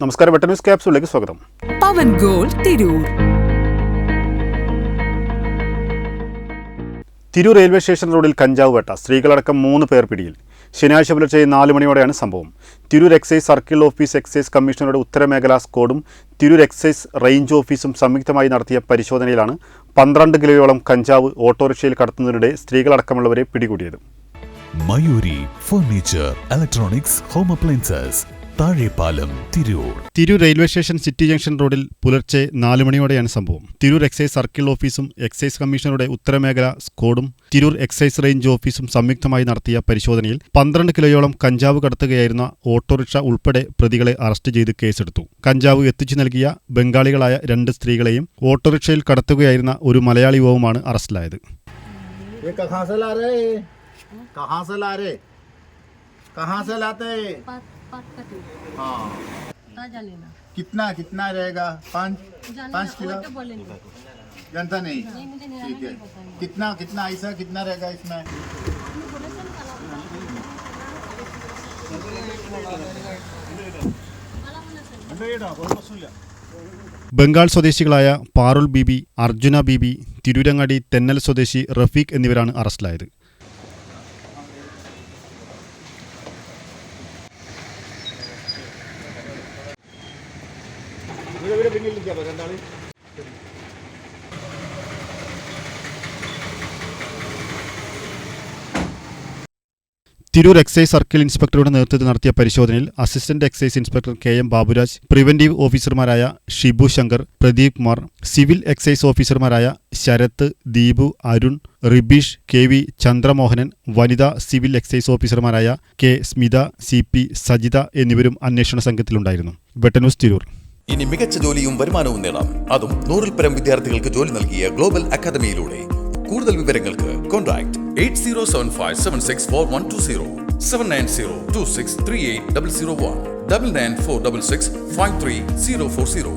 നമസ്കാരം വെട്ട ന്യൂസ് ക്യാപ്സിലേക്ക് സ്വാഗതം. പവൻ goal Tirur. Tirur railway station റോഡിൽ കഞ്ചാവ് വേട്ട സ്ത്രീകളടക്കം മൂന്ന് പേർ പിടിയിൽ. ശനിയാഴ്ച പുലർച്ചെ നാല് മണിയോടെയാണ് സംഭവം. Tirur excise circle office excise കമ്മീഷണറുടെ ഉത്തരമേഖലാ സ്ക്വാഡും തിരൂർ എക്സൈസ് റേഞ്ച് ഓഫീസും സംയുക്തമായി നടത്തിയ പരിശോധനയിലാണ് പന്ത്രണ്ട് കിലോയോളം കഞ്ചാവ് ഓട്ടോറിക്ഷയിൽ കടത്തുന്നതിനിടെ സ്ത്രീകളടക്കമുള്ളവരെ പിടികൂടിയത്. Mayuri furniture electronics home appliances Thazhepalam Tirur. Tirur railway station city junction റോഡിൽ പുലർച്ചെ നാല് മണിയോടെയാണ് സംഭവം. തിരൂർ എക്സൈസ് സർക്കിൾ ഓഫീസും എക്സൈസ് കമ്മീഷണറുടെ ഉത്തരമേഖല സ്കോഡും തിരൂർ എക്സൈസ് റേഞ്ച് ഓഫീസും സംയുക്തമായി നടത്തിയ പരിശോധനയിൽ പന്ത്രണ്ട് കിലോയോളം കഞ്ചാവ് കടത്തുകയായിരുന്ന ഓട്ടോറിക്ഷ ഉൾപ്പെടെ പ്രതികളെ അറസ്റ്റ് ചെയ്ത് കേസെടുത്തു. കഞ്ചാവ് എത്തിച്ചു നൽകിയ ബംഗാളികളായ രണ്ട് സ്ത്രീകളെയും ഓട്ടോറിക്ഷയിൽ കടത്തുകയായിരുന്ന ഒരു മലയാളി യുവവുമാണ് അറസ്റ്റിലായത്. കഹാസലാറേ से लाते? ला रहे हैं? कहाँ से ला रहे कहाँ से लाते हैं? पात पात कटी हाँ ताजा लेना कितना कितना रहेगा पाँच जाने पाँच ना, किलो और क्या बोलेंगे जानता नहीं नहीं मुझे नहीं ठीक आना है नहीं पता है कितना कितना ऐसा कितना रहेगा इसमें ബംഗാൾ സ്വദേശികളായ പാറുൽ ബീബി അർജുന ബീബി തിരൂരങ്ങാടി തെന്നൽ സ്വദേശി റഫീഖ് എന്നിവരാണ് അറസ്റ്റിലായത് തിരൂർ എക്സൈസ് സർക്കിൾ ഇൻസ്പെക്ടറുടെ നേതൃത്വത്തിൽ നടത്തിയ പരിശോധനയിൽ assistant excise inspector K M Baburaj preventive ഓഫീസർമാരായ ഷിബു ശങ്കർ പ്രദീപ് കുമാർ സിവിൽ എക്സൈസ് ഓഫീസർമാരായ ശരത്ത് ദീപു അരുൺ റിബീഷ് കെ വി ചന്ദ്രമോഹനൻ വനിതാ സിവിൽ എക്സൈസ് ഓഫീസർമാരായ K Smitha C P Sajitha എന്നിവരും അന്വേഷണ സംഘത്തിലുണ്ടായിരുന്നു. ബെട്ടനൂസ് തിരൂർ. ഇനി മികച്ച ജോലിയും വരുമാനവും നേടാം. അതും നൂറിൽ പരം വിദ്യാർത്ഥികൾക്ക് ജോലി നൽകിയ ഗ്ലോബൽ അക്കാദമിയിലൂടെ. കൂടുതൽ വിവരങ്ങൾക്ക് contact eight zero seven five seven six four one two zero seven nine zero two six three eight double zero one double nine four double six five three zero four zero.